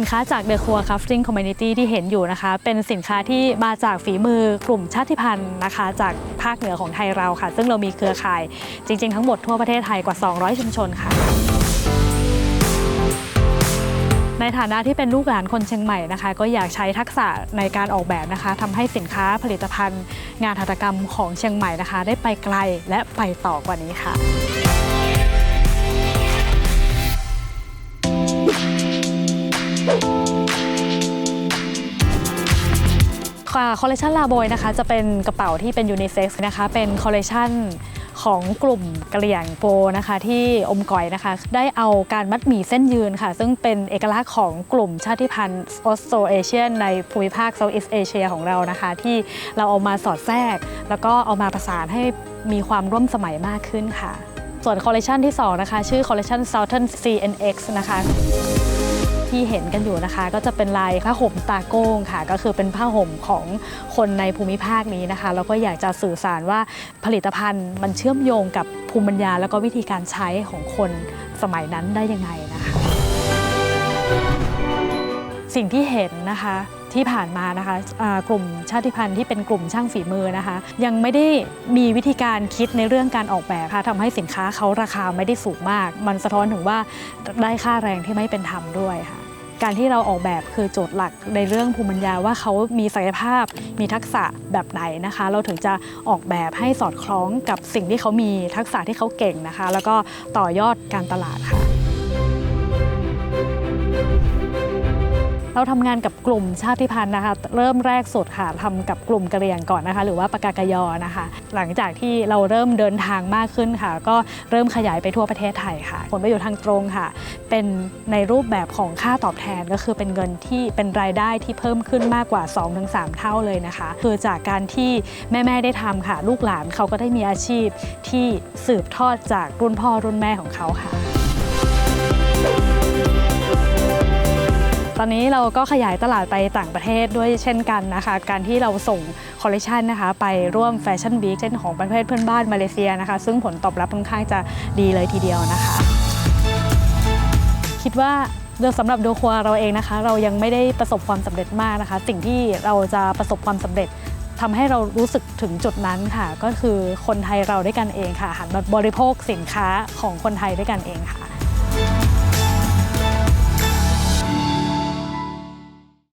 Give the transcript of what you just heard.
สินค้าจาก The Core Crafting Community ที่เห็นอยู่นะคะ เป็นสินค้าที่มาจากฝีมือกลุ่มชาติพันธุ์นะคะ จากภาคเหนือของไทยเราค่ะ ซึ่งเรามีเครือข่ายจริง ๆ ทั้งหมดทั่วประเทศไทยกว่า 200 ชุมชนค่ะในฐานะที่เป็นลูกหลานคนเชียงใหม่นะคะ ก็อยากใช้ทักษะในการออกแบบนะคะทำให้สินค้าผลิตภัณฑ์ งานหัตถกรรมของเชียงใหม่นะคะ ได้ไปไกลและไปต่อกว่านี้ค่ะ ค่ะคอลเลคชันลาโบยนะคะ จะเป็นกระเป๋าที่เป็นยูนิเซ็กซ์นะคะ เป็นคอลเลคชันของกลุ่มกะเหรี่ยงโปนะคะ ที่อมก๋อยนะคะ ได้เอาการมัดหมี่เส้นยืนค่ะ ซึ่งเป็นเอกลักษณ์ของกลุ่มชาติพันธุ์ออสโตรเอเชียในภูมิภาคเซาท์อีสเอเชียของเรานะคะ ที่เราเอามาสอดแทรก แล้วก็เอามาประสานให้มีความร่วมสมัยมากขึ้นค่ะ ส่วนคอลเลคชันที่สองนะคะ ชื่อคอลเลคชัน Southern CNX นะคะ ที่เห็นกันอยู่นะคะ ก็จะเป็นลายผ้าห่มตาโก้งค่ะ ก็คือเป็นผ้าห่มของคนในภูมิภาคนี้นะคะแล้วก็อยากจะสื่อสารว่าผลิตภัณฑ์มันเชื่อมโยงกับภูมิปัญญา แล้วก็วิธีการใช้ของคนสมัยนั้นได้ยังไงนะคะสิ่งที่เห็นนะคะที่ผ่านมานะคะกลุ่มชาติพันธุ์ที่เป็นกลุ่มช่างฝีมือนะคะ ยังไม่ได้มีวิธีการคิดในเรื่องการออกแบบค่ะทำให้สินค้าเขาราคาไม่ได้สูงมาก มันสะท้อนถึงว่าได้ค่าแรงที่ไม่เป็นธรรมด้วยค่ะ การที่เราออกแบบคือโจทย์หลักในเรื่องภูมิปัญญาว่าเขามีศักยภาพ มีทักษะแบบไหนนะคะ เราถึงจะออกแบบให้สอดคล้องกับสิ่งที่เขามีทักษะที่เขาเก่งนะคะ แล้วก็ต่อยอดการตลาดค่ะ เราทำงานกับกลุ่มชาติพันธุ์นะคะ เริ่มแรกสุดค่ะทำกับกลุ่มกะเหรี่ยงก่อนนะคะ หรือว่าปากากยอนะคะ หลังจากที่เราเริ่มเดินทางมากขึ้นค่ะ ก็เริ่มขยายไปทั่วประเทศไทยค่ะ ผลประโยชน์ทางตรงค่ะ เป็นในรูปแบบของค่าตอบแทนก็คือเป็นเงินที่เป็นรายได้ที่เพิ่มขึ้นมากกว่า 2-3 เท่าเลยนะคะ คือจากการที่แม่ ๆ ได้ทำค่ะ ลูกหลานเขาก็ได้มีอาชีพที่สืบทอดจากรุ่นพ่อรุ่นแม่ของเขาค่ะ ตอนนี้เราก็ขยายตลาดไปต่างประเทศด้วยเช่นกันนะคะ การที่เราส่งคอลเลคชันนะคะ ไปร่วมแฟชั่นวีคเช่นของประเทศเพื่อนบ้านมาเลเซียนะคะ ซึ่งผลตอบรับค่อนข้างจะดีเลยทีเดียวนะคะ คิดว่าโดยสำหรับโดครัวเราเองนะคะ เรายังไม่ได้ประสบความสำเร็จมากนะคะ สิ่งที่เราจะประสบความสำเร็จทำให้เรารู้สึกถึงจุดนั้นค่ะ ก็คือคนไทยเราด้วยกันเองค่ะหันมาบริโภคสินค้าของคนไทยด้วยกันเองค่ะ